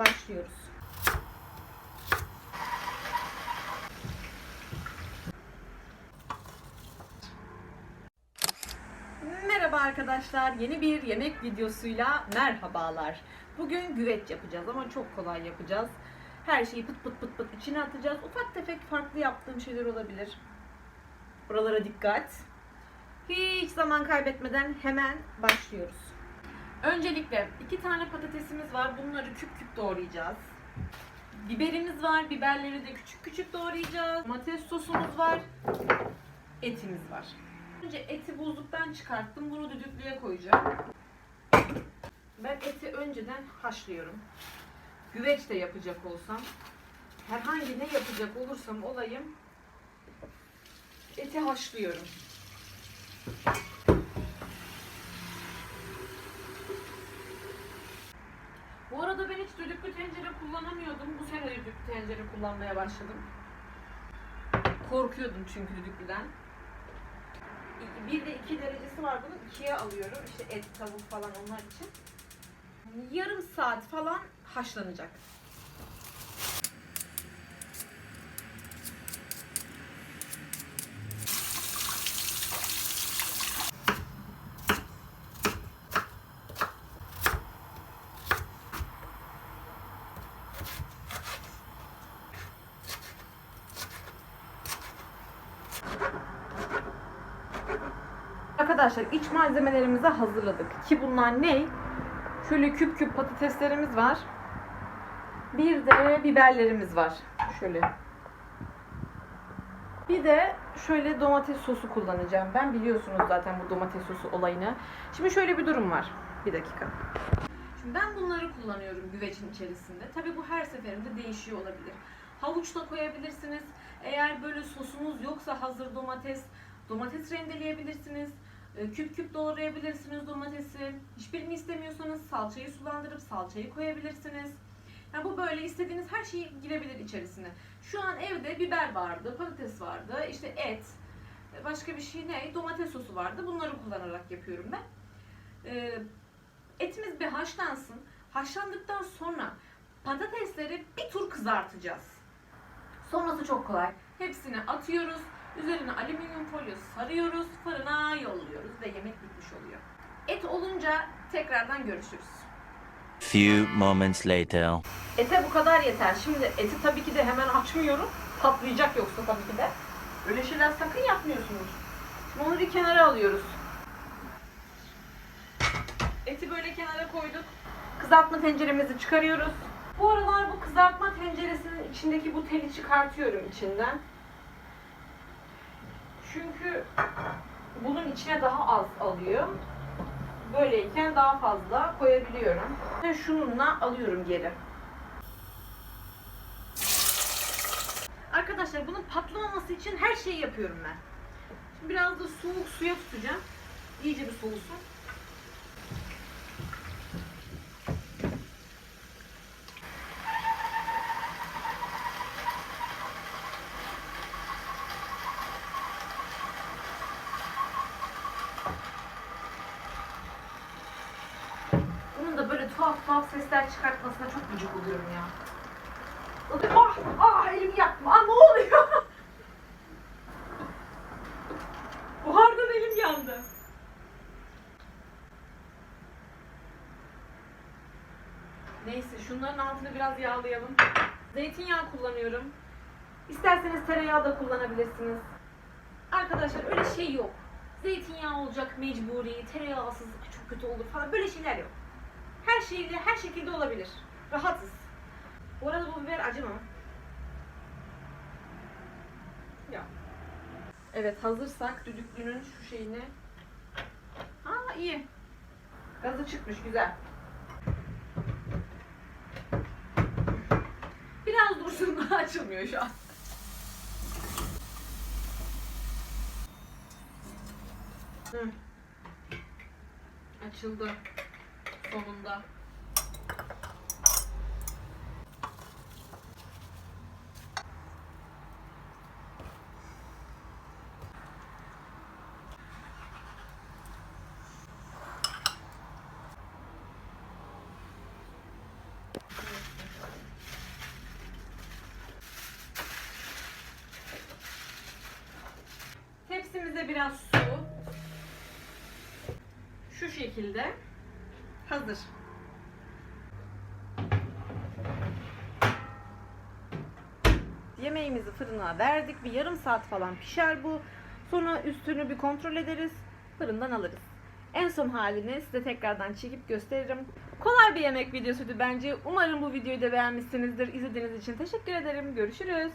başlıyoruz. Merhaba arkadaşlar. Yeni bir yemek videosuyla merhabalar. Bugün güveç yapacağız ama çok kolay yapacağız. Her şeyi pıt pıt pıt pıt içine atacağız. Ufak tefek farklı yaptığım şeyler olabilir. Buralara dikkat. Hiç zaman kaybetmeden hemen başlıyoruz. Öncelikle iki tane patatesimiz var. Bunları küp küp doğrayacağız. Biberimiz var. Biberleri de küçük küçük doğrayacağız. Domates sosumuz var. Etimiz var. Önce eti buzluktan çıkarttım. Bunu düdüklüye koyacağım. Ben eti önceden haşlıyorum. Güveç de yapacak olsam, herhangi ne yapacak olursam olayım, eti haşlıyorum. Bu arada ben hiç düdüklü tencere kullanamıyordum. Bu sene düdüklü tencere kullanmaya başladım. Korkuyordum çünkü düdüklüden. Bir de iki derecesi var bunun. ikiye alıyorum. İşte et, tavuk falan onlar için. Yarım saat falan haşlanacak. Arkadaşlar iç malzemelerimizi hazırladık. Ki bunlar ne? Şöyle küp küp patateslerimiz var. Bir de biberlerimiz var. Şöyle. Bir de şöyle domates sosu kullanacağım. Ben biliyorsunuz zaten bu domates sosu olayını. Şimdi şöyle bir durum var. Bir dakika. Şimdi ben bunları kullanıyorum güvecin içerisinde. Tabii bu her seferinde değişiyor olabilir. Havuç da koyabilirsiniz. Eğer böyle sosunuz yoksa hazır domates, domates rendeleyebilirsiniz. E, Küp küp doğrayabilirsiniz domatesi. Hiçbirini istemiyorsanız salçayı sulandırıp salçayı koyabilirsiniz. Yani bu böyle istediğiniz her şey girebilir içerisine. Şu an evde biber vardı, patates vardı, işte et, başka bir şey ne? Domates sosu vardı. Bunları kullanarak yapıyorum ben. E, etimiz bir haşlansın. Haşlandıktan sonra patatesleri bir tur kızartacağız. Sonrası çok kolay. Hepsini atıyoruz. Üzerine alüminyum folyo sarıyoruz. Fırına yolluyoruz ve yemek bitmiş oluyor. Et olunca tekrardan görüşürüz. Few moments later. Ete bu kadar yeter. Şimdi eti tabii ki de hemen açmıyorum. Patlayacak yoksa tabii ki de. Öyle şeyler sakın yapmıyorsunuz. Şimdi onu bir kenara alıyoruz. Eti böyle kenara koyduk. Kızartma tenceremizi çıkarıyoruz. Bu aralar bu kızartma tenceresinin içindeki bu teli çıkartıyorum içinden. Çünkü bunun içine daha az alıyor. Böyleyken daha fazla koyabiliyorum. Ve şununla alıyorum geri. Arkadaşlar bunun patlamaması için her şeyi yapıyorum ben. Şimdi biraz da soğuk suya tutacağım. İyice bir soğusun. Bunun da böyle tuhaf tuhaf sesler çıkartmasına çok gıcık oluyorum ya. Ah, ah elimi yaktım. Ah ne oluyor? Buhardan elim yandı. Neyse şunların altını biraz yağlayalım. Zeytinyağı kullanıyorum. İsterseniz tereyağı da kullanabilirsiniz. Arkadaşlar öyle şey yok. Zeytinyağı olacak mecburi, tereyağsız çok kötü olur falan böyle şeyler yok. Her şeyle, her şekilde olabilir. Rahatız. Bu arada bu biber acı mı? Ya. Evet hazırsak düdüklünün şu şeyini. Aa iyi. Gazı çıkmış güzel. Biraz dursun açılmıyor şu an. Hı. Açıldı. Sonunda. Tepsimize biraz şu şekilde hazır. Yemeğimizi fırına verdik. Bir yarım saat falan pişer bu. Sonra üstünü bir kontrol ederiz. Fırından alırız. En son halini size tekrardan çekip gösteririm. Kolay bir yemek videosuydu bence. Umarım bu videoyu da beğenmişsinizdir. İzlediğiniz için teşekkür ederim. Görüşürüz.